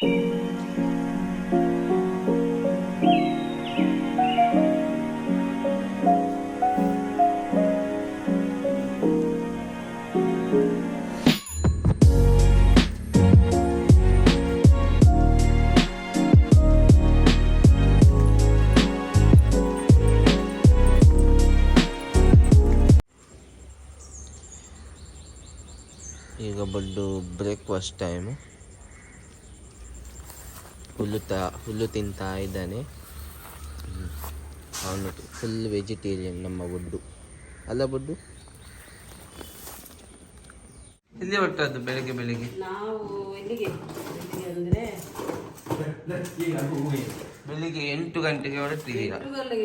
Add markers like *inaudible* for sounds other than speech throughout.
ಈಗ bud breakfast time ಹುಲ್ಲು ತ ಹುಲ್ಲು ತಿಂತಾ ಇದ್ದಾನೆ. ಅವನು ಫುಲ್ ವೆಜಿಟೇರಿಯನ್ ನಮ್ಮ ಬುಡ್ಡು. ಅಲ್ಲ ಬುಡ್ಡು? ಇಲ್ಲಿ ಹೊಟ್ಟದ್ದು ಬೆಳಿಗ್ಗೆ ಬೆಳಿಗ್ಗೆ? ನಾವು ಎಲ್ಲಿಗೆ? ಎಲ್ಲಿಗೆ ಅಂದ್ರೆ ಬೆಳಿಗ್ಗೆ ಎಂಟು ಗಂಟೆಗೆ ಹೊರಟಿದ್ದೀರಾ?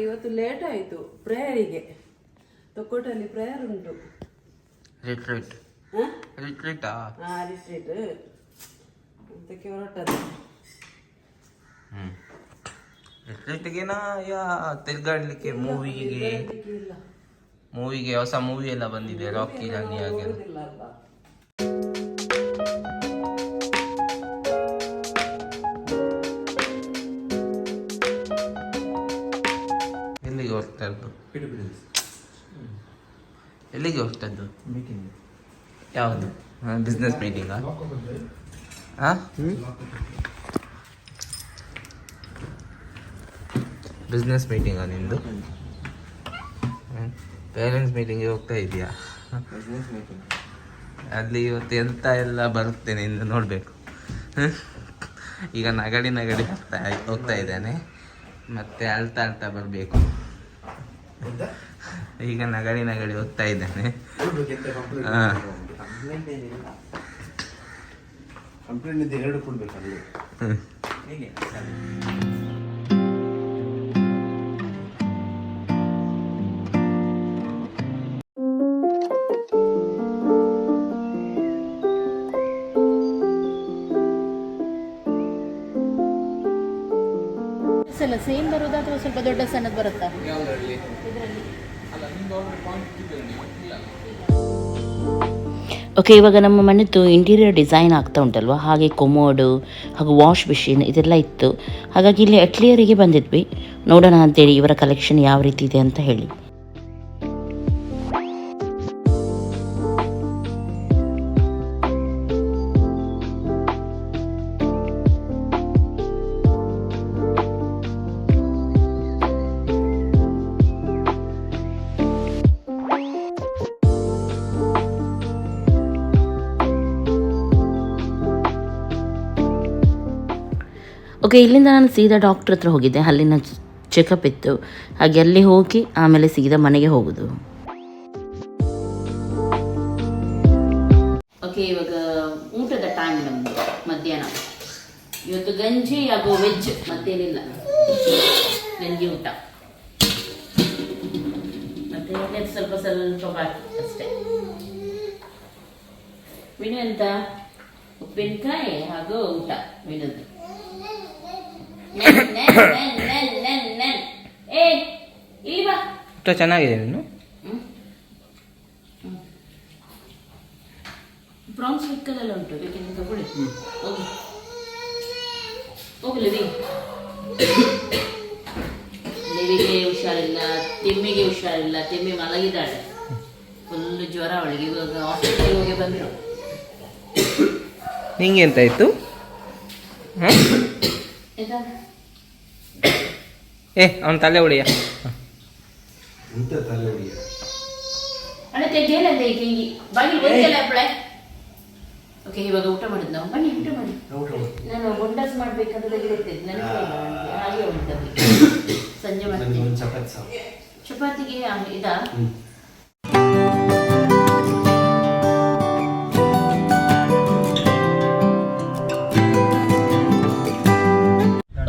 ಇವತ್ತು ಲೇಟ್ ಆಯ್ತು ಪ್ರೇಯರಿಗೆ ತೊಕ್ಕೋಟಲ್ಲಿ ಪ್ರೇಯರ್ ಉಂಟು. ರಿಟ್ರೀಟ್ ರಿಟ್ರೀಟಾ ಹಾ ರಿಟ್ರೀಟ್ ಅದಕ್ಕೆ ಹೊರಟದ್ದು. ಹ್ಞೂ ರಿಟ್ರೀಟ್ಗೆನಾ ಯಾ ತಿರ್ಗಾಡ್ಲಿಕ್ಕೆ ಮೂವಿಗೆ ಇಲ್ಲ ಮೂವಿಗೆ ಹೊಸ ಮೂವಿ ಎಲ್ಲ ಬಂದಿದೆ ರಾಕಿ ರಾಣಿ ಹಾಗೆ. ಇಲ್ಲ ಅಲ್ವಾ ಎಲ್ಲಿಗೆ ಹೋಗ್ತದ್ದು? ಎಲ್ಲಿಗೆ ಹೋಗ್ತದ್ದು? ಯಾವುದು? ಬಿಸ್ನೆಸ್ ಮೀಟಿಂಗಾ ಹಾಂ ಬಿಸ್ನೆಸ್ ಮೀಟಿಂಗಾ ನಿಂದು? ಪೇರೆಂಟ್ಸ್ ಮೀಟಿಂಗಿಗೆ ಹೋಗ್ತಾ ಇದೆಯಾ ಅಲ್ಲಿ ಇವತ್ತು ಎಂತ ಎಲ್ಲ ಬರುತ್ತೆ ನಿಂದು ನೋಡಬೇಕು. ಈಗ ನಗಡಿ ನಗಡಿ ಹೋಗ್ತಾ ಹೋಗ್ತಾ ಇದ್ದಾನೆ. ಮತ್ತೆ ಅಳ್ತಾ ಅಳ್ತಾ ಬರಬೇಕು. ಈಗ ನಗಡಿ ನಗಡಿ ಹೋಗ್ತಾ ಇದ್ದಾನೆ. ಕಂಪ್ಲೇಂಟ್ ಎರಡು ಕೊಡ್ಬೇಕು ಬರುದಾ ಅಥವಾ ಸ್ವಲ್ಪ ದೊಡ್ಡ ಸಣ್ಣದು ಬರುತ್ತಾ? ಓಕೆ ಇವಾಗ ನಮ್ಮ ಮನೆದು ಇಂಟೀರಿಯರ್ ಡಿಸೈನ್ ಆಗ್ತಾ ಉಂಟಲ್ವ? ಹಾಗೆ ಕೊಮೋಡು ಹಾಗೂ ವಾಶ್ ಮಿಷಿನ್ ಇದೆಲ್ಲ ಇತ್ತು. ಹಾಗಾಗಿ ಇಲ್ಲಿ ಅಟ್ಲಿಯರಿಗೆ ಬಂದಿದ್ವಿ. ನೋಡೋಣ ಅಂತೇಳಿ ಇವರ ಕಲೆಕ್ಷನ್ ಯಾವ ರೀತಿ ಇದೆ ಅಂತ ಹೇಳಿ. ಓಕೆ ಇಲ್ಲಿಂದ ನಾನು ಸೀದಾ ಡಾಕ್ಟ್ರ್ ಹತ್ರ ಹೋಗಿದ್ದೆ. ಅಲ್ಲಿನ ಚೆಕಪ್ ಇತ್ತು. ಹಾಗೆ ಅಲ್ಲಿ ಹೋಗಿ ಆಮೇಲೆ ಸೀದಾ ಮನೆಗೆ ಹೋಗುದು. ಓಕೆ ಇವಾಗ ಊಟದ ಟೈಮ್ ನಮ್ಮದು ಮಧ್ಯಾಹ್ನ. ಇವತ್ತು ಗಂಜಿ ಹಾಗೂ ವೆಜ್, ಮತ್ತೇನಿಲ್ಲ. ಗಂಜಿ ಊಟ. ಮತ್ತೆ ಸ್ವಲ್ಪ ಸ್ವಲ್ಪ ಬಾಕಿ ಅಷ್ಟೇ. ವಿನು ಎಂತ? ಉಪ್ಪಿನಕಾಯಿ ಹಾಗೂ ಊಟ. ವಿನದ್ದು ನೆನ್, ನೆನ್, ನೆನ್, ನೆನ್, ನೆನ್, ನೆನ್. ಏ ಇಲ್ಲಿ ಬಾ ಊಟ ಚೆನ್ನಾಗಿದೆ ನೀನು ಪ್ರಾನ್ಸ್ ಉಂಟು ಬೇಕಿದ್ರೆ ತಗೊಳ್ಳಿ ಹೋಗಿ. ಹೋಗಲಿ ಹುಷಾರಿಲ್ಲ ತಿಮ್ಮಿಗೆ ಹುಷಾರಿಲ್ಲ ತಿಮ್ಮಿ ಮಲಗಿದ್ದಾಳೆ. ಫುಲ್ ಜ್ವರ ಅವಳಿಗೆ. ಇವಾಗ ಹಾಸ್ಪಿಟಲ್ಗೆ ಹೋಗಿ ಬಂದರು. ನಿಂಗೆ ಎಂತಾಯ್ತು ಹಾಂ? ಆಯ್ತಾ ಏ ಅವನ ತಲೆ ಹೊಡಿಯ ಇಂಥ ತಲೆ ಹೊಡಿಯ ಅಣ್ಣ ತೆಗೆಯಲ್ಲ ಈಗ ಹಿಂಗೆ ಬಾಗಿಲು ಬಂದಿಲ್ಲ ಅಪ್ಪಳೆ. ಓಕೆ ಇವಾಗ ಊಟ ಮಾಡಿದ್ ನಾವು ಬನ್ನಿ ಊಟ ಮಾಡಿ. ಊಟ ಮಾಡು. ನಾನು ಗುಂಡಸ್ ಮಾಡ್ಬೇಕಂತ ತೆಗೆದಿರ್ತಿದ್ದೆ ನನಗೆ ಹಾಗೆ ಉಂಟದು *coughs* ಸಂಜೆ ಮಾಡ್ತೀನಿ ಚಪಾತಿಗೆ ಇದಾ?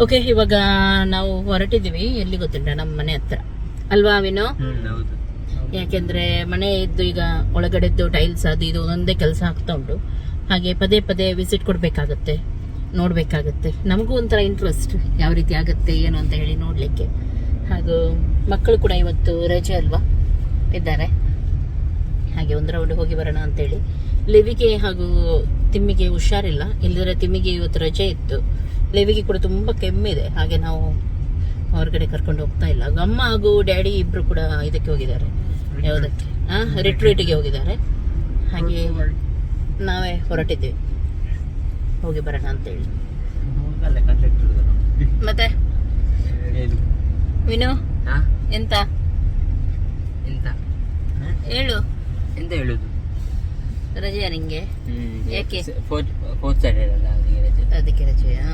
ಓಕೆ ಇವಾಗ ನಾವು ಹೊರಟಿದೀವಿ ಎಲ್ಲಿ ಗೊತ್ತಿಲ್ಲ ನಮ್ಮ ಮನೆ ಹತ್ರ. ಅಲ್ವಾ ವಿನೋ? ಯಾಕೆಂದ್ರೆ ಮನೆ ಇದ್ದು ಈಗ ಒಳಗಡೆದ್ದು ಟೈಲ್ಸ್ ಅದು ಇದು ಒಂದೊಂದೇ ಕೆಲಸ ಆಗ್ತಾ ಉಂಟು. ಹಾಗೆ ಪದೇ ಪದೇ ವಿಸಿಟ್ ಕೊಡ್ಬೇಕಾಗತ್ತೆ ನೋಡ್ಬೇಕಾಗತ್ತೆ. ನಮಗೂ ಒಂಥರ ಇಂಟ್ರೆಸ್ಟ್ ಯಾವ ರೀತಿ ಆಗುತ್ತೆ ಏನು ಅಂತ ಹೇಳಿ ನೋಡಲಿಕ್ಕೆ. ಹಾಗೂ ಮಕ್ಕಳು ಕೂಡ ಇವತ್ತು ರಜೆ ಅಲ್ವಾ? ಇದ್ದಾರೆ. ಹಾಗೆ ಒಂದು ರೌಂಡ್ ಹೋಗಿ ಬರೋಣ ಅಂತೇಳಿ ಲಿವಿಗೆ ಹಾಗೂ ತಿಮ್ಮಿಗೆ ಹುಷಾರಿಲ್ಲ. ಇಲ್ಲದ್ರೆ ತಿಮ್ಮಿಗೆ ಇವತ್ತು ರಜೆ ಇತ್ತು. ಲೆವಿಗೆ ಕೂಡ ತುಂಬಾ ಕೆಮ್ಮಿದೆ ಹಾಗೆ ನಾವು ಹೊರಗಡೆ ಕರ್ಕೊಂಡು ಹೋಗ್ತಾ ಇಲ್ಲ. ಅಮ್ಮ ಹಾಗೂ ಡ್ಯಾಡಿ ಇಬ್ರು ಕೂಡ ಇದಕ್ಕೆ ಹೋಗಿದ್ದಾರೆ. ಯಾವುದಕ್ಕೆ? ರಿಟ್ರೀಟ್ಗೆ ಹೋಗಿದ್ದಾರೆ. ಹಾಗೆ ನಾವೇ ಹೊರಟಿದ್ದೀವಿ. ಹೋಗಿ ಬರೋಣ ಅಂತೇಳಿ. ಮತ್ತೆ? ವಿನು? ಎಂತ? ಎಂತ? ಹೇಳು. ಎಂತ ಹೇಳುದು? ರಜೆಯಾ ನಿಂಗೆ? ಯಾಕೆ? ಫೋರ್ತ್ ಫೋರ್ತ್ ಸ್ಯಾಟರ್ಡೆ ಅಲ್ಲ ಅದಕ್ಕೆ ರಜೆ. ಅದಕ್ಕೆ ರಜೆಯಾ?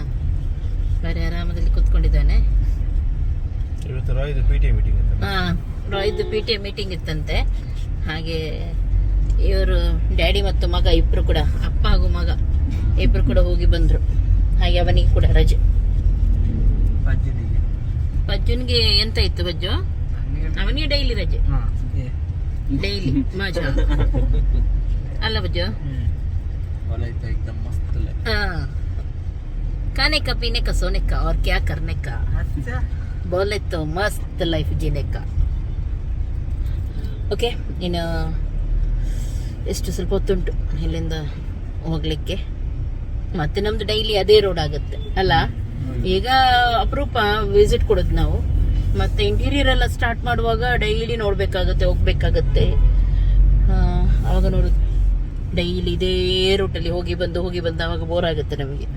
ಬೇರೆ ಆರಾಮದಲ್ಲಿ ಕುತ್ಕೊಂಡಿದ್ದಾನೆ. ಇವತ್ತು ರಾಯ್ದು ಪಿ ಟಿ ಮೀಟಿಂಗ್ ಅಂತ. ಹಾ ಇದು ಪಿ ಟಿ ಎ ಮೀಟಿಂಗ್ ಇತ್ತಂತೆ. ಹಾಗೆ ಇವರು ಡ್ಯಾಡಿ ಮತ್ತು ಮಗ ಇಬ್ರು ಕೂಡ ಅಪ್ಪ ಹಾಗೂ ಮಗ ಇಬ್ರು ಕೂಡ ಹೋಗಿ ಬಂದ್ರು. ಹಾಗೆ ಅವನಿಗೆ ಕೂಡ ರಜೆ. ಅಜ್ಜನಿಗೆ ಬಜ್ಜುನ್ಗೆ ಎಂತ ಇತ್ತು ಬಜ್ಜು ಅವನಿಗೆ ಡೈಲಿ ರಜೆ. ಡೈಲಿ ಮಜಾ. *laughs* ಅಲ್ಲ ಬಜ್ಜು ಹೊಲ ಇತ್ತು ಎಕ್ದಮ್ ಮಸ್ತ್ ಅಲ್ಲ हाँ खाने का पीने का सोने का और क्या करने का बोले तो मस्त लाइफ जीने का ಓಕೆ ಇನ್ನು ಎಷ್ಟು ಸ್ವಲ್ಪ ಹೊತ್ತುಂಟು ಇಲ್ಲಿಂದ ಹೋಗ್ಲಿಕ್ಕೆ ಮತ್ತೆ ನಮ್ದು ಡೈಲಿ ಅದೇ ರೋಡ್ ಆಗುತ್ತೆ ಅಲ್ಲ ಈಗ ಅಪರೂಪ ವಿಸಿಟ್ ಕೊಡೋದು ನಾವು ಮತ್ತೆ ಇಂಟೀರಿಯರ್ ಎಲ್ಲ ಸ್ಟಾರ್ಟ್ ಮಾಡುವಾಗ ಡೈಲಿ ನೋಡ್ಬೇಕಾಗತ್ತೆ ಹೋಗ್ಬೇಕಾಗತ್ತೆ ಆ, ಅವಾಗ ನೋಡುದು ಡೈಲಿ ಇದೇ ರೂಟಲ್ಲಿ ಹೋಗಿ ಬಂದು ಹೋಗಿ ಬಂದು ಅವಾಗ ಬೋರ್ ಆಗುತ್ತೆ ನಮಗೆ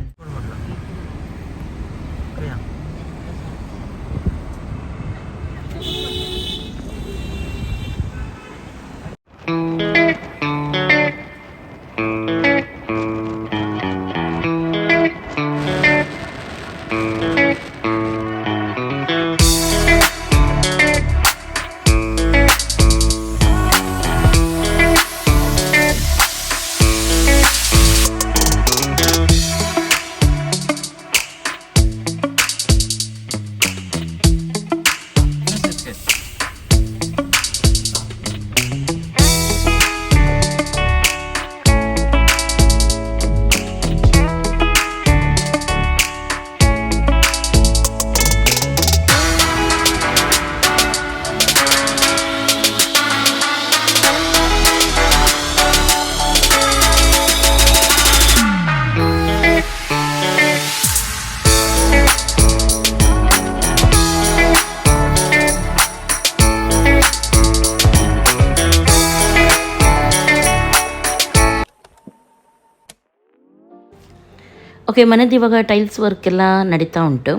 ಓಕೆ ಮನೆದು ಇವಾಗ ಟೈಲ್ಸ್ ವರ್ಕ್ ಎಲ್ಲ ನಡೀತಾ ಉಂಟು.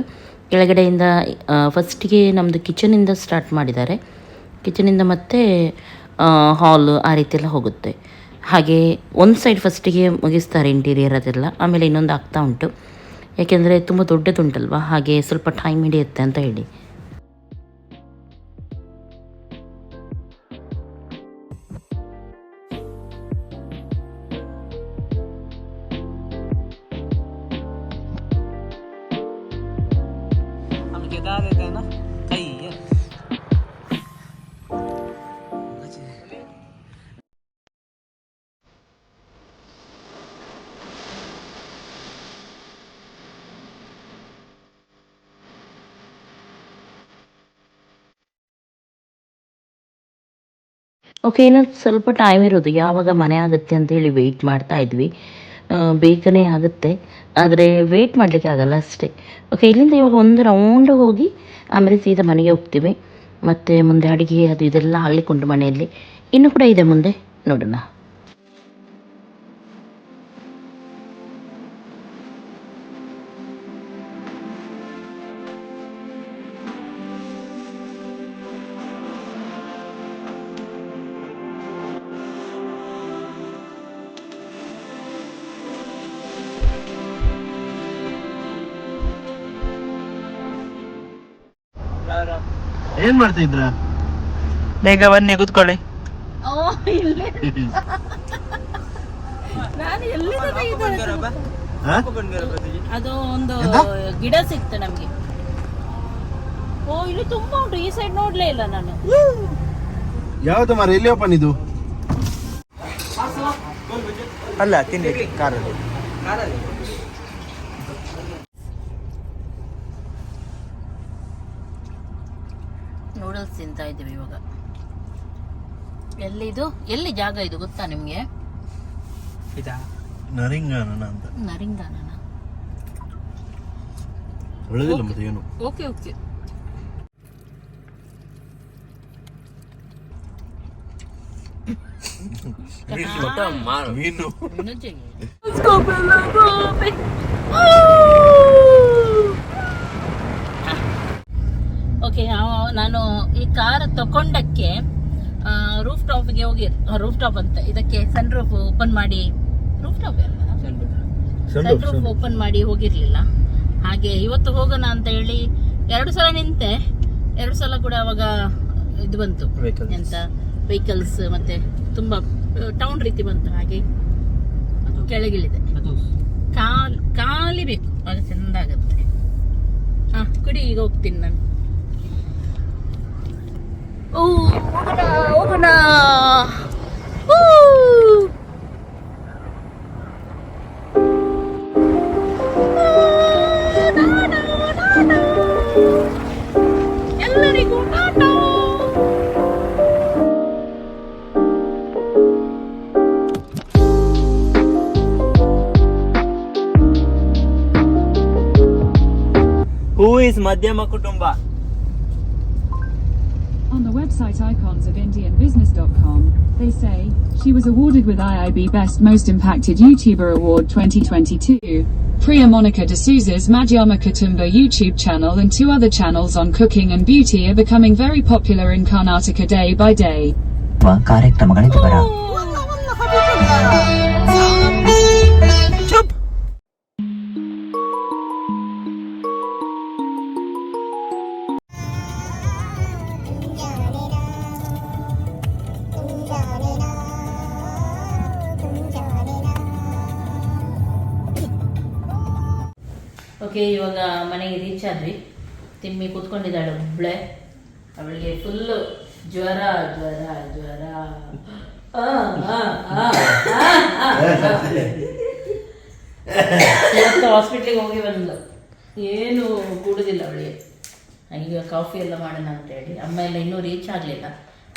ಕೆಳಗಡೆಯಿಂದ ಫಸ್ಟಿಗೆ ನಮ್ಮದು ಕಿಚನಿಂದ ಸ್ಟಾರ್ಟ್ ಮಾಡಿದ್ದಾರೆ. ಕಿಚನಿಂದ ಮತ್ತೆ ಹಾಲು ಆ ರೀತಿ ಎಲ್ಲ ಹೋಗುತ್ತೆ. ಹಾಗೆ ಒಂದು ಸೈಡ್ ಫಸ್ಟಿಗೆ ಮುಗಿಸ್ತಾರೆ ಇಂಟೀರಿಯರ್ ಅದೆಲ್ಲ, ಆಮೇಲೆ ಇನ್ನೊಂದು ಆಗ್ತಾ ಉಂಟು. ಯಾಕೆಂದರೆ ತುಂಬ ದೊಡ್ಡದುಂಟಲ್ವ? ಹಾಗೆ ಸ್ವಲ್ಪ ಟೈಮ್ ಹಿಡಿಯುತ್ತೆ ಅಂತ ಹೇಳಿ. ಓಕೆ ಇನ್ನೊಂದು ಸ್ವಲ್ಪ ಟೈಮ್ ಇರೋದು. ಯಾವಾಗ ಮನೆ ಆಗುತ್ತೆ ಅಂತ ಹೇಳಿ ವೆಯ್ಟ್ ಮಾಡ್ತಾ ಇದ್ವಿ. ಬೇಗನೆ ಆಗುತ್ತೆ. ಆದರೆ ವೆಯ್ಟ್ ಮಾಡಲಿಕ್ಕೆ ಆಗಲ್ಲ ಅಷ್ಟೇ. ಓಕೆ ಇಲ್ಲಿಂದ ಇವಾಗ ಒಂದು ರೌಂಡ್ ಹೋಗಿ ಆಮೇಲೆ ಸೀದಾ ಮನೆಗೆ ಹೋಗ್ತೀವಿ. ಮತ್ತು ಮುಂದೆ ಅಡುಗೆ ಅದು ಇದೆಲ್ಲ ಆಗಲಿಕ್ಕುಂಟು ಮನೆಯಲ್ಲಿ. ಇನ್ನೂ ಕೂಡ ಇದೆ ಮುಂದೆ. ನೋಡೋಣ. ಏನ್ ಮಾಡ್ತಾ ಇದ್ರ? ಬೇಗ ಬನ್ನಿ ಕೂತ್ಕೊಳ್ಳಿ ಹಾ? ಅದು ಒಂದು ಗಿಡ ಸಿಕ್ತು ನಮ್ಗೆ. ಓ ಇಲ್ಲಿ ತುಂಬಾ ಉಂಟು. ಈ ಸೈಡ್ ನೋಡ್ಲೇ ಇಲ್ಲ ನಾನು. ಯಾವ್ದು ಮಾರ? ಎಲ್ಲಿ ಓಪನ್ ಇದು? ಅಲ್ಲ ತಿನ್ಲಿಕ್ಕೆ ಕಾರಲ್ಲಿ. ನೂಡಲ್ಸ್ ತಿಂತಾ ಇದ್ದೀವಿ ಇವಾಗ. ಎಲ್ಲಿದು? ಎಲ್ಲಿ ಜಾಗ ಇದು ಗೊತ್ತಾ ನಿಮಗೆ? ಇದಾ? ನರಿಂಗಾನನ ಅಂತ. ನರಿಂಗಾನನ. ಒಳ್ಳೆದಿಲ್ಲ ಮತ್ತೆ ಏನು? Okay okay. ಮೀನು ಓಕೆ ನಾನು ಈ ಕಾರ್ ತಕೊಂಡಕ್ಕೆ ರೂಫ್ ಟಾಪ್ಗೆ ಹೋಗಿ ರೂಫ್ ಟಾಪ್ ಅಂತ ಇದಕ್ಕೆ ಸನ್ ರೂಫ್ ಓಪನ್ ಮಾಡಿ roof top sun roof open ಮಾಡಿ ಹೋಗಿರ್ಲಿಲ್ಲ. ಹಾಗೆ ಇವತ್ತು ಹೋಗೋಣ ಅಂತ ಹೇಳಿ ಎರಡು ಸಲ ನಿಂತೆ ಎರಡು ಸಲ ಕೂಡ ಅವಾಗ ಇದು ಬಂತು. ಎಂತ ವೆಹಿಕಲ್ಸ್ ಮತ್ತೆ ತುಂಬಾ ಟೌನ್ ರೀತಿ ಬಂತು ಹಾಗೆ ಕೆಳಗಿಳಿದೆ. ಕಾಲ್ ಖಾಲಿ ಬೇಕು ಆಗ ಚೆಂದಾಗತ್ತೆ. ಆಗತ್ತೆ ಹಾ ಕುಡಿ ಈಗ ಹೋಗ್ತೀನಿ ನಾನು. ಓ ಹೋಗೋಣ ಹೋಗೋಣ ಊ. ಎಲ್ಲರಿಗೂ ಟಾಟಾ ಹೂ ಇಸ್ ಮಧ್ಯಮ ಕುಟುಂಬ On the website icons of IndianBusiness.com, they say, she was awarded with IIB Best Most Impacted YouTuber Award 2022. Priya Monica D'Souza's Madhyama Kutumba YouTube channel and two other channels on cooking and beauty are becoming very popular in Karnataka day by day. ಕಾರ್ಯಕ್ರಮಗಳಿಗೆ ಬರ okay, ಇವಾಗ ಮನೆಗೆ reach ಆದ್ವಿ. ತಿಮ್ಮಿ ಕೂತ್ಕೊಂಡಿದ್ದಾಳೆ, ಒಬ್ಳೆ. ಅವಳಿಗೆ full ಜ್ವರ ಜ್ವರ ಜ್ವರ. ಹಾಸ್ಪಿಟ್ಲಿಗೆ ಹೋಗಿ ಬಂದ್ಲು. ಏನು ಕೂಡುದಿಲ್ಲ ಅವಳಿಗೆ. ಈಗ ಕಾಫಿ ಎಲ್ಲ ಮಾಡೋಣ ಅಂತ ಹೇಳಿ ಅಮ್ಮ ಎಲ್ಲ ಇನ್ನೂ ರೀಚ್ ಆಗಲಿಲ್ಲ.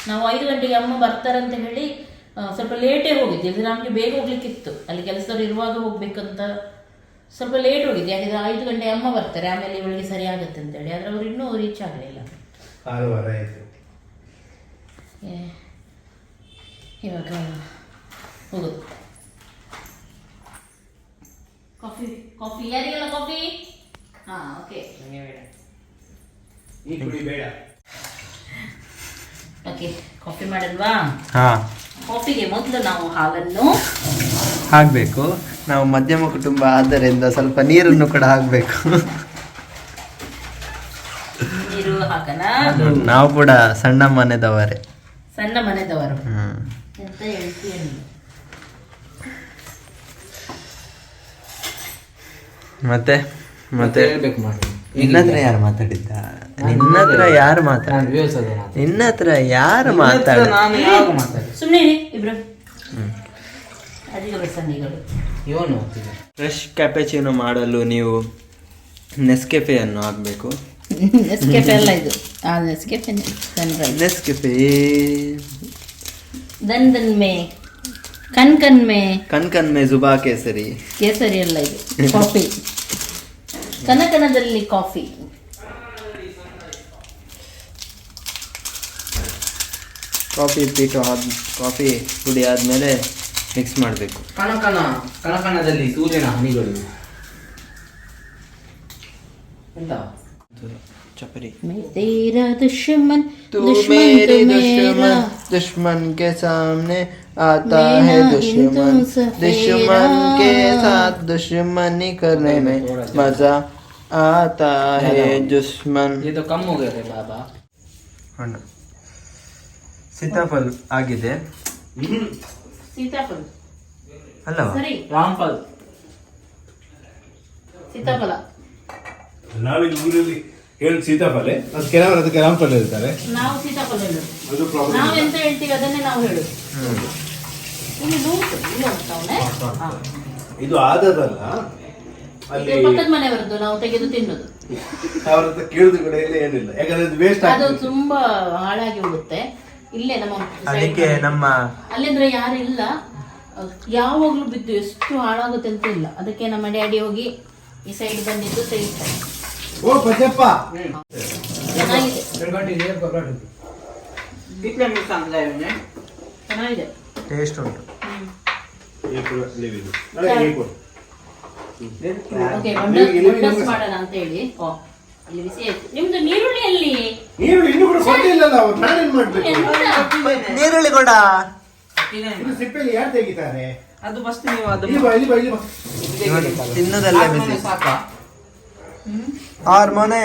ನಾವು ಐದು ಗಂಟೆಗೆ ಅಮ್ಮ ಬರ್ತಾರಂತ ಹೇಳಿ ಸ್ವಲ್ಪ ಲೇಟೇ ಹೋಗಿದ್ದೆ ಇಲ್ಲದ್ರೆ ನಮಗೆ ಬೇಗ ಹೋಗ್ಲಿಕ್ಕಿತ್ತು. ಅಲ್ಲಿ ಕೆಲಸದವ್ರು ಇರುವಾಗ ಹೋಗ್ಬೇಕಂತ ಸ್ವಲ್ಪ ಲೇಟ್ ಹೋಗಿದ್ದೆ ಯಾಕಂದ್ರೆ ಐದು ಗಂಟೆ ಅಮ್ಮ ಬರ್ತಾರೆ. ಆಮೇಲೆ ಇವಳಿಗೆ ಸರಿ ಆಗುತ್ತೆ ಅಂತೇಳಿ. ಆದರೆ ಅವ್ರು ಇನ್ನೂ ರೀಚ್ ಆಗಲಿಲ್ಲ. ಆಯ್ತು. ಇವಾಗ ಹೋಗೋದು ಕಾಫಿ ಕಾಫಿ. ಯಾರಿಗೆಲ್ಲ ಕಾಫಿ? ಹಾಂ ಓಕೆ ಈ ಕುಡಿ ಬೇಡ. ಓಕೆ ಕಾಫಿ ಮಾಡಲ್ವಾ ಹಾ. ಕಾಫಿಗೆ ಮೊದಲು ನಾವು ಹಾಲನ್ನು ಹಾಕ್ಬೇಕು. ನಾವು ಮಧ್ಯಮ ಕುಟುಂಬ ಆದ್ದರಿಂದ ಸ್ವಲ್ಪ ನೀರನ್ನು ಕೂಡ ಹಾಕಬೇಕು. ನೀರು ಹಾಕನ ನಾವು ಕೂಡ ಸಣ್ಣ ಮನೆದವರೇ. ಸಣ್ಣ ಮನೆದವರು. ಹ್ಮ್. ಎಂತ ಹೇಳ್ತೀಯ ನೀನು? ಮತ್ತೆ ಮತ್ತೆ? ಹೇಳ್ಬೇಕು ಮಾಡಿ ನಿನ್ನ ಹತ್ರ ಯಾರು ಮಾತಾಡಿದ್ದ? ನಿನ್ನತ್ರ ಯಾರು ಮಾತಾಡ ನಿನ್ನ ಹತ್ರ ಯಾರು ಮಾತಾಡ ನಾನು ಯಾವಾಗ ಮಾತಾಡಿ ಸುಮ್ಮನೆ ಇಬ್ರು. ಅಧಿಕ ಸನ್ನಿಗಳು ಇವನು ಫ್ರೆಶ್ ಕ್ಯಾಪೆಚಿನೋ ಮಾಡಲು ನೀವು ನೆಸ್ಕೆಫೆಯನ್ನು ಹಾಕಬೇಕು. ನೆಸ್ಕೆಫೆ ಅಲ್ಲ ಇದು. ಆ ನೆಸ್ಕೆಫೆ ಸನ್ರೈಸ್ ನೆಸ್ಕೆಫೆ ದನ್ ದನ್ ಮೇ ಕನ್ ಕನ್ ಮೇ ಕನ್ ಕನ್ ಮೇ ಜುಬಾ ಕೇಸರಿ. ಕೇಸರಿ ಅಲ್ಲ ಇದು. ಕಾಫಿ ಕನಕನದಲ್ಲಿ ಕಾಫಿ ಕಾಫಿ ಪೀಟು ಆದ ಕಾಫಿ ಪುಡಿ ಆದಮೇಲೆ ಮಿಕ್ಸ್ ಮಾಡಬೇಕು ಕಣಕಣ ಕಣಕಣದಲ್ಲಿ ಸೂರ್ಯನ ಹನಿಗಳು ಎಂತ ಚಪರಿ मैं तेरा दुश्मन तू दुश्मन मेरे तो मेरा दुश्मन दुश्मन के सामने आता मेरा है हिंदू दुश्मन सफेरा। दुश्मन के साथ दुश्मनी करने में मजा आता है दुश्मन ये तो कम हो गए थे बाबा ಹಣ್ಣು ಸೀತಾಫಲ್ ಆಗಿದೆ ಸೀತಾಫಲ. ಅಲ್ಲ ಸರಿ. ರಾಮ್ಫಲ್. ಸೀತಾಫಲ. ನಾವಿಲ್ಲಿ ಊರಲ್ಲಿ ಹೇಳಿ ಸೀತಾಫಲ? ಅದು ಕೆಲವರು ಅದಕ್ಕೆ ರಾಮಫಲ ಹೇಳ್ತಾರೆ. ನಾವು ಸೀತಾಫಲ ಹೇಳೋದು. ಅದು ಪ್ರಾಬ್ಲಮ್ ನಾವು ಎಂತ ಹೇಳ್ತೀವಿ ಅದನ್ನೇ ನಾವು ಹೇಳೋದು. ಇಲ್ಲಿ ಲೂಟ್ ಇಲ್ಲ ಉಂಟವನೇ ಇದು ಆದದಲ್ಲ ಅಲ್ಲಿ ಪಕ್ಕದ ಮನೆಯವರದ್ದು ನಾವು ತೆಗೆದು ತಿನ್ನೋದು. ಅವ್ರ ಕೇಳಿದ ಕೂಡ ಇಲ್ಲ ಏನಿಲ್ಲ. ಯಾಕಂದ್ರೆ ಅದು ವೇಸ್ಟ್ ಅದು ತುಂಬಾ ಹಾಳಾಗಿ ಹೋಗುತ್ತೆ. ಇಲ್ಲೇ ನಮ್ಮ ಅದಕ್ಕೆ ನಮ್ಮ ಅಲ್ಲಿಂದ್ರೆ ಯಾರು ಇಲ್ಲ ಯಾವಾಗ್ಲೂ ಬಿದ್ದು ಎಷ್ಟು ಹಾಳಾಗುತ್ತೆ ಅಂತ ಇಲ್ಲ. ಅದಕ್ಕೆ ನಮ್ಮ ಡ್ಯಾಡಿ ಹೋಗಿ ಈ ಸೈಡ್ ಬಂದಿದ್ದು ತೆಗಿತಾರೆ. ಓ ಪಜಪ್ಪ ಚೆನ್ನಾಗಿದೆ. ಚೆನ್ನಾಗಿದೆ. ಟೇಸ್ಟ್ ಉಂಟು. ಓಕೆ ಮಾಡೋಣ ಅಂತ ಹೇಳಿ. ಓ ಅಲ್ಲಿ ಬಿಸಿ ಆಯ್ತು. ನಿಮ್ದು ನೀರುಳ್ಳಿ ಅಲ್ಲಿ ನೀರು ಇನ್ನು ಕೂಡ ಕೊಟ್ಟಿಲ್ಲಲ್ಲ ನಾವು. ನಾನೇನ್ ಮಾಡ್ಬೇಕು? ನೀರುಳ್ಳಿ ಕೂಡ ಇದು ಯಾರು ತೆಗಿತಾರೆ? ಅದು ಫಸ್ಟ್ ನೀವು ಅದು ಇಲ್ಲಿ ಬಾ ಇಲ್ಲಿ ಬಾ ಇಲ್ಲಿ ಬಾ. ತಿನ್ನೋದಲ್ಲ ಬಿಸಿ. ಸಾಕಾ? ಆರ್ ಮೊಣೆ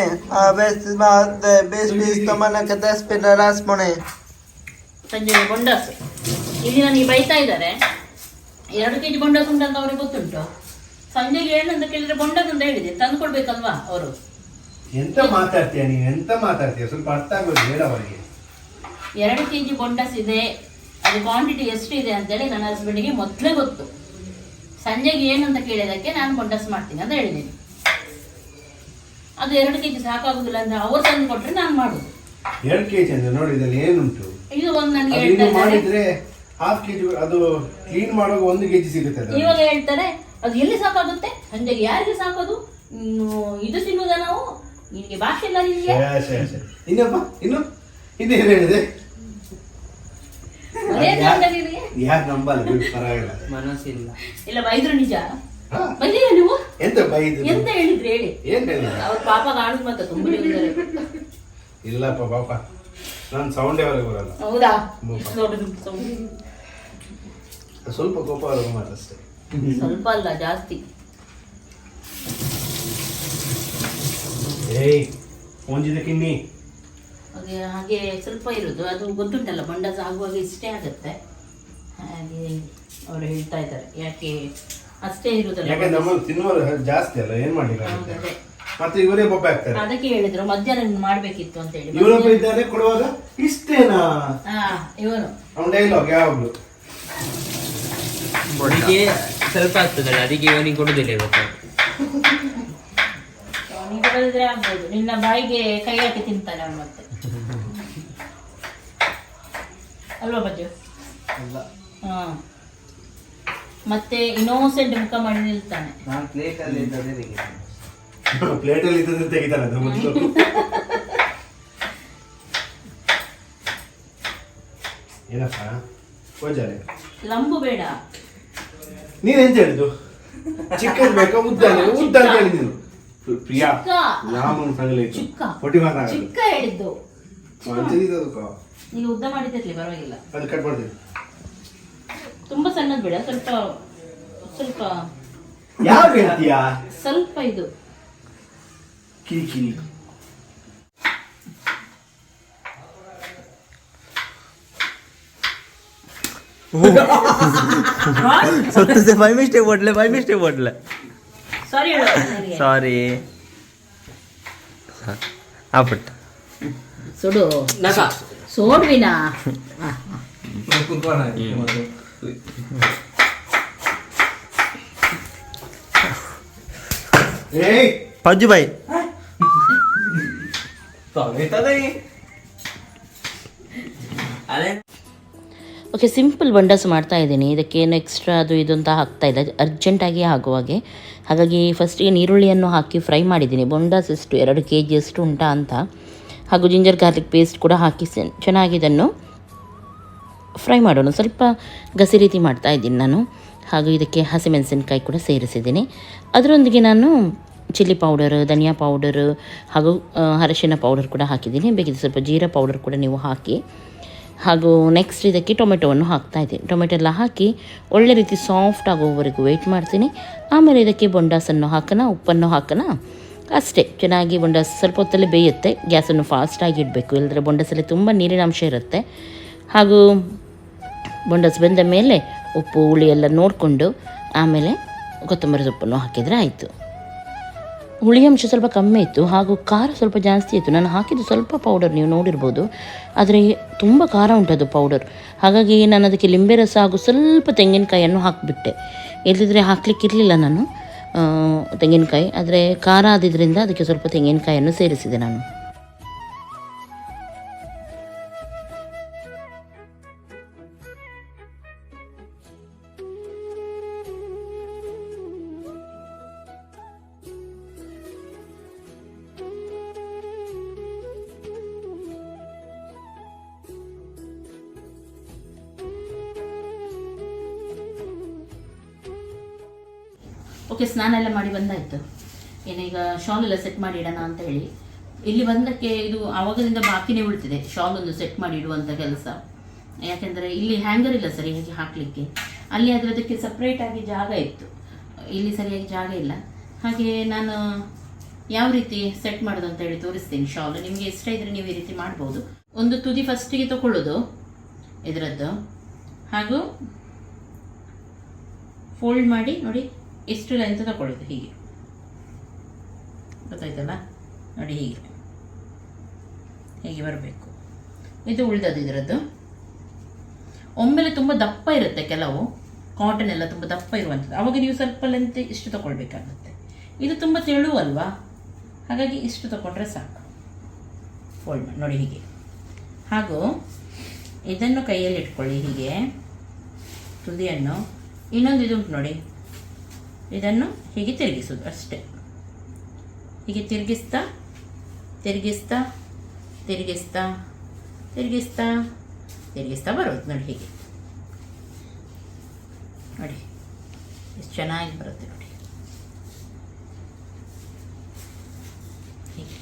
ಬೇಸ್ ಬೇಸ್ ಬೇಸ್ ತಮ್ಮನಕ್ಕೆ ದಸ್ ಪಿನ್ ರಾಸ್ ಮೊಣೆ ಸಂಜೆ ಬೊಂಡಸ್ ಇಲ್ಲಿ ನನಗೆ ಬೈತಾ ಇದ್ದಾರೆ. ಎರಡು ಕೆಜಿ ಬೊಂಡಸ್ ಉಂಟಂತ ಅವ್ರಿಗೆ ಗೊತ್ತುಂಟು. ಸಂಜೆಗೆ ಏನಂತ ಕೇಳಿದ್ರೆ ಬೊಂಡಸ್ ಅಂತ ಹೇಳಿದೆ. ತಂದು ಕೊಡ್ಬೇಕಲ್ವಾ ಅವರು? ಎಂತ ಮಾತಾಡ್ತೀಯ ನೀನು? ಎಂತ ಮಾತಾಡ್ತೀಯ? ಸ್ವಲ್ಪ ಅರ್ಥ ಆಗೋದು ಹೇಳ ಅವರಿಗೆ. ಎರಡು ಕೆ ಜಿ ಬೊಂಡಸ್ ಇದೆ. ಅದು ಕ್ವಾಂಟಿಟಿ ಎಷ್ಟು ಎಷ್ಟಿದೆ ಅಂತೇಳಿ ನನ್ನ ಹಸ್ಬೆಂಡಿಗೆ ಮೊದಲೇ ಗೊತ್ತು. ಸಂಜೆಗೆ ಏನು ಅಂತ ಕೇಳಿದಕ್ಕೆ ನಾನು ಬೊಂಡಸ್ ಮಾಡ್ತೀನಿ ಅಂತ ಹೇಳಿದ್ದೀನಿ. ಅದು ಎರಡು ಕೆ ಜಿ ಸಾಕಾಗುದಿಲ್ಲ ಅಂದ್ರೆ ಅವ್ರು ತಂದು ಕೊಟ್ರೆ ನಾನು ಮಾಡುದು. ಎರಡು ಕೆಜಿ ಅಂದ್ರೆ ನೋಡಿ ಇದರಲ್ಲಿ ಏನುಂಟು? ಇದು ಒಂದು ನನಗೆ ಅದು ಹೇಳ್ತಾ ಇನ್ನು ಇದ್ದಾರೆ. ಮಾಡಿದ್ರೆ ಹಾಫ್ ಕೆಜಿ ಅದು ಕ್ಲೀನ್ ಮಾಡುವಾಗ ಒಂದು ಕೆಜಿ ಸಿಗುತ್ತೆ ಅದು. ಇವಾಗ ಹೇಳ್ತಾರೆ ಅದು ಎಲ್ಲಿ ಸಾಕಾಗುತ್ತೆ? ಸಂಜೆಗೆ ಯಾರಿಗೆ ಸಾಕೋದು? ಇದು ಸಿಗುದ ನಾವು? ನಿನಗೆ ಭಾಷೆ ಇಲ್ಲ ನಿನಗೆ. ಇನ್ನಪ್ಪ ಇನ್ನು? ಇನ್ನೇನು ಹೇಳಿದೆ? ಯಾರು ನಂಬಲ್ಲ ಬಿಡು ಪರವಾಗಿಲ್ಲ. ಮನಸ್ಸಿಲ್ಲ. ಇಲ್ಲ ಬೈದ್ರು ನಿಜ. ಹಾ? ನೀವು? ಎಂತ ಬೈದು ಎಂತ ಹೇಳಿದ್ರಿ ಹೇಳಿ. ಏನ್ ಹೇಳಿದ್ರು? ಅವ್ರ ಪಾಪ ಕಾಣುದು ಮತ್ತೆ ತುಂಬ *laughs* ಇಲ್ಲಪ್ಪ ಪಾಪ. ನಾನು ಸೌಂಡೇ ಹೊರಗೆ ಬರಲ್ಲ? ಹೌದಾ? ಸ್ವಲ್ಪ ಕೋಪ ಅವ್ರಿಗೆ ಮಾತ್ರ ಅಷ್ಟೇ. ಸ್ವಲ್ಪ ಅಲ್ಲ ಜಾಸ್ತಿ. ಏಯ್ ಒಂಜಿದ ಕಿನ್ನಿ ಹಾಗೆ ಹಾಗೆ ಸ್ವಲ್ಪ ಇರೋದು. ಅದು ಗೊತ್ತುಂಟಲ್ಲ ಬಂಡಸ ಆಗುವಾಗ ಇಷ್ಟೇ ಆಗುತ್ತೆ. ಹಾಗೆ ಅವರು ಹೇಳ್ತಾ ಇದ್ದಾರೆ. ಯಾಕೆ? ಅಷ್ಟೇ ಇರುದಲ್ಲ ಯಾಕಂದ್ರೆ ನಮ್ಮ ತಿನ್ನುವರು ಜಾಸ್ತಿ ಅಲ್ಲ ಏನ್ ಮಾಡಿಲ್ಲ ಅದೇ. ಮತ್ತೆ ಇವರೇ ಬೊಬ್ಬೆ ಆಗ್ತಾರೆ. ಅದಕ್ಕೆ ಹೇಳಿದ್ರು ಮಧ್ಯಾಹ್ನ ಮಾಡ್ಬೇಕಿತ್ತು ಅಂತ ಹೇಳಿ. ಯುರೋಪ್ ಇದ್ದಾರೆ ಕೊಡುವಾಗ ಇಷ್ಟೇನಾ? ಹಾ ಇವನು ಅವ್ನ ಡೈಲಾಗ್ ಯಾವಾಗ್ಲು? ಸ್ವಲ್ಪ ಆಗ್ತದಲ್ಲ ಅದಕ್ಕೆ ಇವನಿಗೆ ಕೊಡುದಿಲ್ಲ ಇವತ್ತು. ಬರದಿದ್ರೆ ಆಗ್ಬೋದು. ನಿನ್ನ ಬಾಯಿಗೆ ಕೈ ಹಾಕಿ ತಿಂತಾನೆ ಅವನು ಮತ್ತೆ. ಅಲ್ವಾ ಬಜ್ಜು? ಹಾ. ಮತ್ತೆ ಇನ್ನೋಸೆಂಟ್ ಮುಖ ಮಾಡಿ ನಿಲ್ತಾನೆ. ನಾನು ತೆಗಿತೀನಿ. ಪ್ಲೇಟ್ ಅಲ್ಲಿ ಇದ್ದದ್ದು ತೆಗಿತಾನೆ ಅದು ಮೊದಲು. ಏನಪ್ಪ? ಲಂಬು ಬೇಡ. ನೀನ್ ಎಂತ ಹೇಳಿದ್ದು? ಚಿಕ್ಕದ್ ಬೇಕಾ ಉದ್ದ ಉದ್ದ ಅಂತ ಹೇಳಿದ್ದು ಪ್ರಿಯಾ ರಾಮನ್ ಫ್ಯಾಮಿಲಿ ಚಿಕ್ಕ. ಫೋರ್ಟಿ ಮಾರ್ಕ್ ಆಗುತ್ತೆ. ಚಿಕ್ಕ ಅದಕ್ಕ? ನೀನು ಉದ್ದ ಮಾಡಿದ್ದಕ್ಕೆ ಪರವಾಗಿಲ್ಲ. ಅದು ಕಟ್ ಮಾಡ್ತೀನಿ. ತುಂಬಾ ಸಣ್ಣದು ಬಿಡ ಸ್ವಲ್ಪ ಸ್ವಲ್ಪ. ಯಾವ ಹೇಳ್ತೀಯಾ? ಸ್ವಲ್ಪ ಇದು. ಕಿರಿ ಕಿರಿ ಸತ್ತು ಬೈ ಮಿಸ್ಟೇಕ್ ಓಡ್ಲೆ ಬೈ ಮಿಸ್ಟೇಕ್ ಓಡ್ಲೆ sorry ya. sorry. Apa itu sudah naga sudah bina. Paju bhai. Toh, ini tadi. Okay simple ಬಂಡಸ್ ಮಾಡ್ತಾ ಇದ್ದೀನಿ. ಇದಕ್ಕೆ ಏನು ಎಕ್ಸ್ಟ್ರಾ ಅದು ಇದು ಅಂತ ಹಾಕ್ತಾ ಇಲ್ಲ. ಅರ್ಜೆಂಟಾಗಿ ಆಗುವಾಗೆ ಹಾಗಾಗಿ ಫಸ್ಟಿಗೆ ಈರುಳ್ಳಿಯನ್ನು ಹಾಕಿ ಫ್ರೈ ಮಾಡಿದ್ದೀನಿ. ಬೊಂಡಾಸ್ ಎಷ್ಟು ಎರಡು ಕೆ ಜಿ ಎಷ್ಟು ಉಂಟಾ ಅಂತ. ಹಾಗೂ ಜಿಂಜರ್ ಗಾರ್ಲಿಕ್ ಪೇಸ್ಟ್ ಕೂಡ ಹಾಕಿ ಚೆನ್ನಾಗಿ ಇದನ್ನು ಫ್ರೈ ಮಾಡೋಣ. ಸ್ವಲ್ಪ ಗಸಿ ರೀತಿ ಮಾಡ್ತಾ ಇದ್ದೀನಿ ನಾನು. ಹಾಗೂ ಇದಕ್ಕೆ ಹಸಿಮೆಣಸಿನ್ಕಾಯಿ ಕೂಡ ಸೇರಿಸಿದ್ದೀನಿ. ಅದರೊಂದಿಗೆ ನಾನು ಚಿಲ್ಲಿ ಪೌಡರ್ ಧನಿಯಾ ಪೌಡರ್ ಹಾಗೂ ಅರಶಿನ ಪೌಡರ್ ಕೂಡ ಹಾಕಿದ್ದೀನಿ. ಬೇಕಿದ್ರೆ ಸ್ವಲ್ಪ ಜೀರಾ ಪೌಡರ್ ಕೂಡ ನೀವು ಹಾಕಿ ಹಾಗೂ ನೆಕ್ಸ್ಟ್ ಇದಕ್ಕೆ ಟೊಮೆಟೊವನ್ನು ಹಾಕ್ತಾ ಇದ್ದೀನಿ. ಟೊಮೆಟೊ ಎಲ್ಲ ಹಾಕಿ ಒಳ್ಳೆ ರೀತಿ ಸಾಫ್ಟ್ ಆಗೋವರೆಗೂ ವೆಯ್ಟ್ ಮಾಡ್ತೀನಿ. ಆಮೇಲೆ ಇದಕ್ಕೆ ಬೊಂಡಾಸನ್ನು ಹಾಕೋಣ, ಉಪ್ಪನ್ನು ಹಾಕೋಣ. ಅಷ್ಟೇ, ಚೆನ್ನಾಗಿ ಬೊಂಡಾಸ್ ಸ್ವಲ್ಪ ಹೊತ್ತಲ್ಲಿ ಬೇಯುತ್ತೆ. ಗ್ಯಾಸನ್ನು ಫಾಸ್ಟಾಗಿ ಇಡಬೇಕು. ಇಲ್ಲದ್ರೆ ಬೊಂಡಸಲ್ಲಿ ತುಂಬ ನೀರಿನ ಅಂಶ ಇರುತ್ತೆ. ಹಾಗೂ ಬೊಂಡಸ್ ಬೆಂದ ಮೇಲೆ ಉಪ್ಪು, ಹುಳಿ ಎಲ್ಲ ನೋಡಿಕೊಂಡು ಆಮೇಲೆ ಕೊತ್ತಂಬರಿ ಸೊಪ್ಪನ್ನು ಹಾಕಿದರೆ ಆಯಿತು. ಹುಳಿ ಅಂಶ ಸ್ವಲ್ಪ ಕಮ್ಮಿ ಇತ್ತು ಹಾಗೂ ಖಾರ ಸ್ವಲ್ಪ ಜಾಸ್ತಿ ಇತ್ತು. ನಾನು ಹಾಕಿದ್ದು ಸ್ವಲ್ಪ ಪೌಡರ್ ನೀವು ನೋಡಿರ್ಬೋದು. ಆದರೆ ತುಂಬ ಖಾರ ಉಂಟದು ಪೌಡರ್ ಹಾಗಾಗಿ ನಾನು ಅದಕ್ಕೆ ಲಿಂಬೆ ರಸ ಹಾಗೂ ಸ್ವಲ್ಪ ತೆಂಗಿನಕಾಯಿಯನ್ನು ಹಾಕಿಬಿಟ್ಟೆ. ಇಲ್ಲದಿದ್ದರೆ ಹಾಕಲಿಕ್ಕಿರಲಿಲ್ಲ ನಾನು ತೆಂಗಿನಕಾಯಿ. ಆದರೆ ಖಾರ ಆದಿದ್ದರಿಂದ ಅದಕ್ಕೆ ಸ್ವಲ್ಪ ತೆಂಗಿನಕಾಯಿಯನ್ನು ಸೇರಿಸಿದೆ ನಾನು. ಓಕೆ ಸ್ನಾನ ಎಲ್ಲ ಮಾಡಿ ಬಂದಾಯ್ತು. ಏನೀಗ ಶಾಲ್ ಎಲ್ಲ ಸೆಟ್ ಮಾಡಿ ಇಡೋಣ ಅಂತ ಹೇಳಿ. ಇಲ್ಲಿ ಬಂದಕ್ಕೆ ಇದು ಆವಾಗದಿಂದ ಬಾಕಿನೇ ಉಳಿತಿದೆ. ಶಾಲ್ ಒಂದು ಸೆಟ್ ಮಾಡಿ ಇಡುವಂತ ಕೆಲಸ. ಯಾಕೆಂದ್ರೆ ಇಲ್ಲಿ ಹ್ಯಾಂಗರ್ ಇಲ್ಲ ಸರಿಯಾಗಿ ಹಾಕ್ಲಿಕ್ಕೆ. ಅಲ್ಲಿ ಆದ್ರೆ ಅದಕ್ಕೆ ಸಪ್ರೇಟ್ ಆಗಿ ಜಾಗ ಇತ್ತು. ಇಲ್ಲಿ ಸರಿಯಾಗಿ ಜಾಗ ಇಲ್ಲ. ಹಾಗೆ ನಾನು ಯಾವ ರೀತಿ ಸೆಟ್ ಮಾಡೋದು ಅಂತ ಹೇಳಿ ತೋರಿಸ್ತೀನಿ ಶಾಲ್ ನಿಮಗೆ ಇಷ್ಟ ಇದ್ರೆ ನೀವು ಈ ರೀತಿ ಮಾಡ್ಬೋದು. ಒಂದು ತುದಿ ಫಸ್ಟಿಗೆ ತಗೊಳ್ಳೋದು ಇದರದ್ದು ಹಾಗೂ ಫೋಲ್ಡ್ ಮಾಡಿ ನೋಡಿ. ಎಷ್ಟು ಲೆಂತ್ ತಗೊಳ್ಳೋದು ಹೀಗೆ. ಗೊತ್ತಾಯ್ತಲ್ಲ ನೋಡಿ ಹೀಗೆ. ಹೀಗೆ ಬರಬೇಕು. ಇದು ಉಳಿದದ್ದು ಇದರದ್ದು. ಒಮ್ಮೆಲೆ ತುಂಬ ದಪ್ಪ ಇರುತ್ತೆ ಕೆಲವು. ಕಾಟನ್ ಎಲ್ಲ ತುಂಬ ದಪ್ಪ ಇರುವಂಥದ್ದು. ಅವಾಗ ನೀವು ಸ್ವಲ್ಪ ಲೆಂತ್ ಇಷ್ಟು ತಗೊಳ್ಬೇಕಾಗುತ್ತೆ ಇದು ತುಂಬ ತೆಳು ಅಲ್ವಾ? ಹಾಗಾಗಿ ಇಷ್ಟು ತಗೊಂಡ್ರೆ ಸಾಕು. ಫೋಲ್ಡ್ ಮಾಡಿ. ನೋಡಿ ಹೀಗೆ. ಹಾಗೂ ಇದನ್ನು ಕೈಯಲ್ಲಿ ಇಟ್ಕೊಳ್ಳಿ ಹೀಗೆ. ತುದಿಯನ್ನು. ಇನ್ನೊಂದು ಇದು ಉಂಟು ನೋಡಿ. ಇದನ್ನು ಹೀಗೆ ತಿರುಗಿಸೋದು ಅಷ್ಟೇ. ಹೀಗೆ ತಿರುಗಿಸ್ತಾ ತಿರುಗಿಸ್ತಾ ತಿರುಗಿಸ್ತಾ ತಿರುಗಿಸ್ತಾ ತಿರುಗಿಸ್ತಾ ಬರೋದು ನೋಡಿ ಹೀಗೆ. ನೋಡಿ, ಎಷ್ಟು ಚೆನ್ನಾಗಿ ಬರುತ್ತೆ ಹೀಗೆ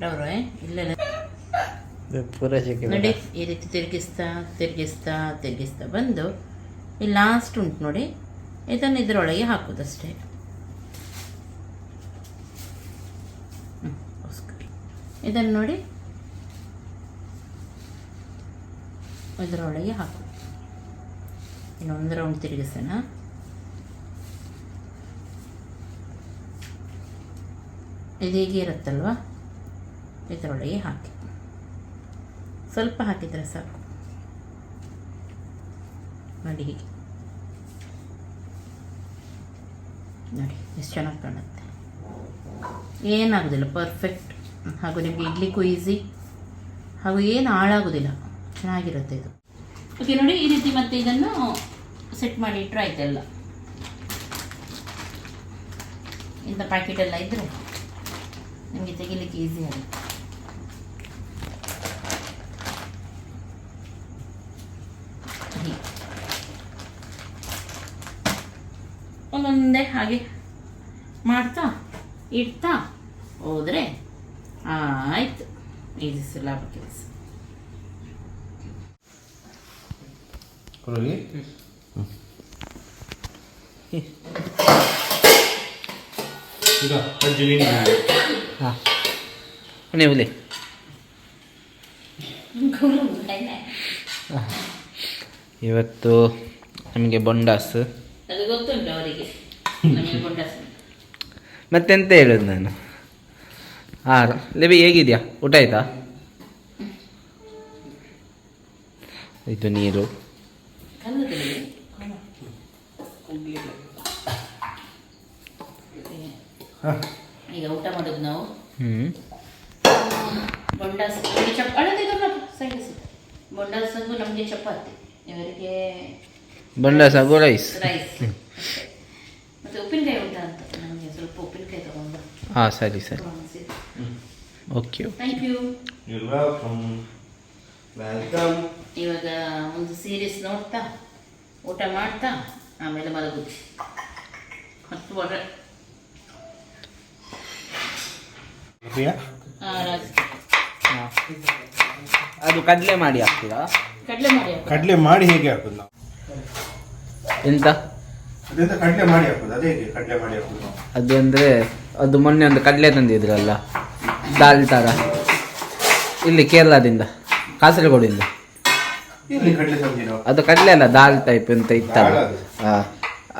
ಡೌರು ಇಲ್ಲೆಲ್ಲ ನೋಡಿ, ಈ ರೀತಿ ತಿರುಗಿಸ್ತಾ ತಿರುಗಿಸ್ತಾ ತಿರುಗಿಸ್ತಾ ಬಂದು ಈ ಲಾಸ್ಟ್ ಉಂಟು ನೋಡಿ. ಇದನ್ನು ಇದರೊಳಗೆ ಹಾಕೋದಷ್ಟೇ. ಇದನ್ನು ನೋಡಿ. ಇದರೊಳಗೆ ಹಾಕು. ಇನ್ನೊಂದು ರೌಂಡ್ ತಿರುಗಿಸೋಣ. ಇದು ಹೀಗೆ ಇರುತ್ತಲ್ವ ಇದರೊಳಗೆ ಹಾಕಿ. ಸ್ವಲ್ಪ ಹಾಕಿದರೆ ಸಾಕು. ನೋಡಿ ಹೀಗೆ. ನೋಡಿ, ಎಷ್ಟು ಚೆನ್ನಾಗಿ ಕಾಣುತ್ತೆ. ಏನಾಗೋದಿಲ್ಲ ಪರ್ಫೆಕ್ಟ್ ಹಾಗೂ ನಿಮಗೆ ಇಡ್ಲಿಕ್ಕೂ ಈಸಿ ಹಾಗೂ ಏನು ಹಾಳಾಗೋದಿಲ್ಲ, ಚೆನ್ನಾಗಿರುತ್ತೆ ಇದು. ಓಕೆ ನೋಡಿ, ಈ ರೀತಿ ಮತ್ತೆ ಇದನ್ನು ಸೆಟ್ ಮಾಡಿ ಇಟ್ಟರೆ ಆಯ್ತೆಲ್ಲ ಇಂಥ ಪ್ಯಾಕೆಟ್ ಎಲ್ಲ ಇದ್ದರೆ ನಿಮಗೆ ತೆಗಿಲಿಕ್ಕೆ ಈಸಿ ಆಗುತ್ತೆ ಹೀಗೆ. ಒಂದೊಂದೇ ಹಾಗೆ ಮಾಡ್ತಾ ಇಡ್ತಾ ಹೋದರೆ ಆಯ್ತು. ಇದು ಸುಲಭ ಕೆಲಸ. ನೀವುಲಿ ಇವತ್ತು ನಮಗೆ ಬೊಂಡಾಸ್ ಅದು ಗೊತ್ತುಂಟು ಅವರಿಗೆ. *laughs* ಮತ್ತೆಂತ ಹೇಳೋದು ನಾನು? ಹಾಂ ಲೇಬಿ ಹೇಗಿದೆಯಾ? ಊಟ ಆಯ್ತಾ? ಇದು ನೀರು. ಈಗ ಊಟ ಮಾಡೋದು ನಾವು. ಹ್ಞೂ ಬೊಂಡಾಸ್ ಚಪ್ಪ ಬೊಂಡಾಸಂಗು ನಮಗೆ ಚಪಾತಿ. ಇವರಿಗೆ ಬೊಂಡಾಸ್ ಸಾಗು ರೈಸ್. ಹಾಂ ಸರಿ ಸರಿ. ಓಕೆ. ಇವಾಗ ಒಂದು ಸೀರೀಸ್ ನೋಡ್ತಾ ಊಟ ಮಾಡ್ತಾ ಆಮೇಲೆ ಮಲಗುದು. ಹತ್ತು ಪ್ರಿಯಾ ಅದು ಕಡಲೆ ಮಾಡಿ ಹಾಕ್ತೀರಾ? ಕಡಲೆ ಮಾಡಿ ಹಾಕು. ಕಡಲೆ ಮಾಡಿ ಹೇಗೆ ಹಾಕೋದು ನಾವು? ಎಂತ? ಅದೆಂತ ಕಡಲೆ ಮಾಡಿ ಹಾಕೋದು? ಅದೇ ಹೇಗೆ ಕಡಲೆ ಮಾಡಿ ಹಾಕೋದು. ಅದು ಅಂದರೆ ಅದು ಮೊನ್ನೆ ಒಂದು ಕಡಲೆ ತಂದಿದ್ರಲ್ಲ ದಾಲ್ ತರ. ಇಲ್ಲಿ ಕೇರಳದಿಂದ ಕಾಸರಗೋಡಿಂದ. ಇಲ್ಲಿ ಕಡಲೆ ಅದು ಕಡಲೆ ಅಲ್ಲ ದಾಲ್ ಟೈಪ್ ಅಂತ ಇತ್ತಲ್ಲ. ಅದು? ಹಾಂ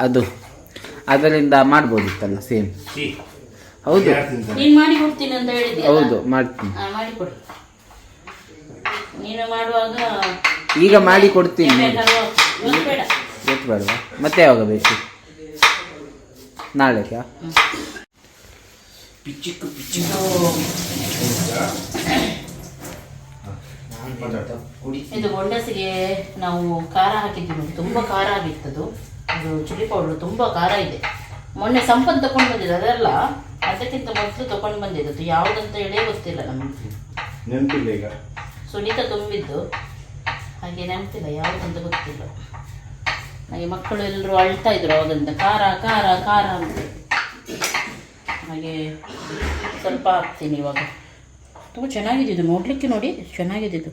ಅದು. ಅದರಿಂದ ಮಾಡ್ಬೋದಿತ್ತಲ್ಲ ಸೇಮ್ ಹೌದು. ಯಾರು ಮಾಡಿ ಕೊಡ್ತೀನಿ ಅಂತ ಹೇಳಿದ್ದೆ ಹೌದು ಮಾಡ್ತೀನಿ. ಮಾಡಿ ಕೊಡು. ನೀನು ಮಾಡುವಾಗ ಈಗ ಮಾಡಿ ಕೊಡ್ತೀನಿ ಇವತ್ತು ಬೇಡ ಬೇಡವಾ? ಮತ್ತೆ ಯಾವಾಗ ಬೇಕು? ನಾಳೆಗಾ. ಇದು ಬೊಂಡಸಿಗೆ ನಾವು ಖಾರ ಹಾಕಿದ್ದೀವಿ. ನೋಡಿ ತುಂಬ ಖಾರ ಆಗಿತ್ತದು ಅದು ಚಿಲ್ಲಿ ಪೌಡ್ರ್ ತುಂಬ ಖಾರ ಇದೆ. ಮೊನ್ನೆ ಸಂಪನ್ ತಕೊಂಡು ಬಂದಿದ್ದು ಅದೆಲ್ಲ ಅದಕ್ಕಿಂತ ಮೊದಲು ತಕೊಂಡು ಬಂದಿದ್ದು. ಯಾವುದಂತ ಹೇಳೇ ಗೊತ್ತಿಲ್ಲ ನಮಗೆ. ನೆನಪಿಲ್ಲ ಈಗ. ಸುನೀತ ತುಂಬಿದ್ದು. ಹಾಗೆ ನೆನಪಿಲ್ಲ ಯಾವುದಂತ ಗೊತ್ತಿಲ್ಲ. ಹಾಗೆ ಮಕ್ಕಳು ಎಲ್ಲರೂ ಅಳ್ತಾ ಇದ್ರು ಅವಾಗಿಂದ ಖಾರ ಖಾರ ಖಾರ ಅಂತ. ಹಾಗೆ ಸ್ವಲ್ಪ ಹಾಕ್ತೀನಿ ಇವಾಗ. ತುಂಬ ಚೆನ್ನಾಗಿದೆ ಇದು ನೋಡಲಿಕ್ಕೆ ನೋಡಿ ಚೆನ್ನಾಗಿದ್ದು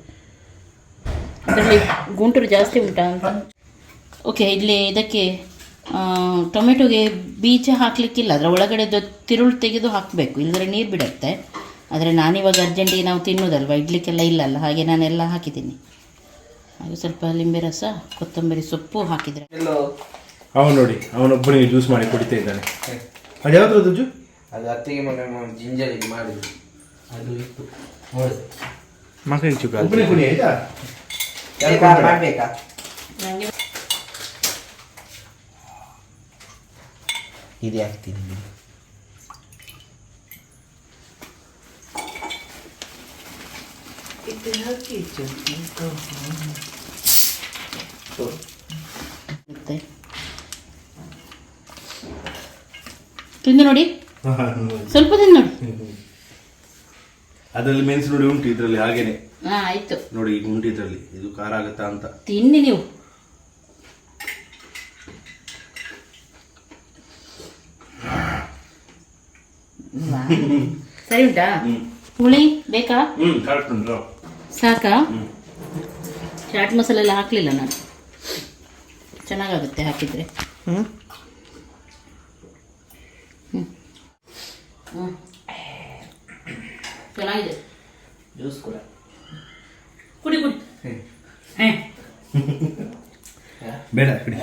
ಅದರಲ್ಲಿ ಗುಂಟೂರು ಜಾಸ್ತಿ ಉಂಟಾ ಅಂತ. ಓಕೆ ಇಲ್ಲಿ ಇದಕ್ಕೆ ಟೊಮೆಟೊಗೆ ಬೀಜ ಹಾಕಲಿಕ್ಕಿಲ್ಲ. ಅದರ ಒಳಗಡೆದು ತಿರುಳು ತೆಗೆದು ಹಾಕಬೇಕು. ಇಲ್ಲದ್ರೆ ನೀರು ಬಿಡುತ್ತೆ. ಆದರೆ ನಾನಿವಾಗ ಅರ್ಜೆಂಟಿಗೆ ನಾವು ತಿನ್ನೋದಲ್ವ? ಇಡ್ಲಿಕ್ಕೆಲ್ಲ ಇಲ್ಲಲ್ಲ. ಹಾಗೆ ನಾನೆಲ್ಲ ಹಾಕಿದ್ದೀನಿ. ಹಾಗೆ ಸ್ವಲ್ಪ ಲಿಂಬೆ ರಸ ಕೊತ್ತಂಬರಿ ಸೊಪ್ಪು ಹಾಕಿದರೆ. ಅವನು ನೋಡಿ ಅವನೊಬ್ಬನಿಗೆ ಜ್ಯೂಸ್ ಮಾಡಿ ಕುಡಿತಾ ಇದ್ದಾನೆ. ಅದು ಯಾವ್ದು ಜ್ಯೂ ಅದು ಅತ್ತಿಗೆ ಮನೆ ಜಿಂಜರ್ ಇದು ಮಾಡಿದ್ರು ಅದು ಇತ್ತು. ಮಕ್ಕಳಿಗೆ ಚುಕ್ಕ ಒಬ್ಬನೇ ಕುಡಿ ಆಯ್ತಾ? ಮಾಡಬೇಕಾ? ಇದು ಹಾಕ್ತೀನಿ ಇರುತ್ತೆ ತಿಂದು ನೋಡಿ. ಸ್ವಲ್ಪ ತಿಂದು ನೋಡಿ. ಅದರಲ್ಲಿ ಮೆಣಸು ನೋಡಿ ಉಂಟು ಇದರಲ್ಲಿ ಹಾಗೇನೆ. ಆಯಿತು. ನೋಡಿ ಈಗ ಉಂಟು ಇದರಲ್ಲಿ. ಇದು ಖಾರ ಆಗುತ್ತಾ ಅಂತ. ತಿನ್ನಿ ನೀವು. *laughs* ಸರಿ ಉಂಟಾ? ಹುಳಿ ಬೇಕಾ? ಹ್ಮ್ ಕರೆಕ್ಟ್ ಉಂಟು ಸಾಕಾ? ಚಾಟ್ ಮಸಾಲೆ ಎಲ್ಲ ಹಾಕಲಿಲ್ಲ ನಾನು. ಚೆನ್ನಾಗಾಗುತ್ತೆ ಹಾಕಿದರೆ. ಹ್ಞೂ ಹ್ಞೂ ಚೆನ್ನಾಗಿದೆ. ಜ್ಯೂಸ್ ಕೂಡ. ಕುಡಿ ಕುಡಿ. ಹಾಂ. *laughs* ಬೇಡ ಕುಡಿ.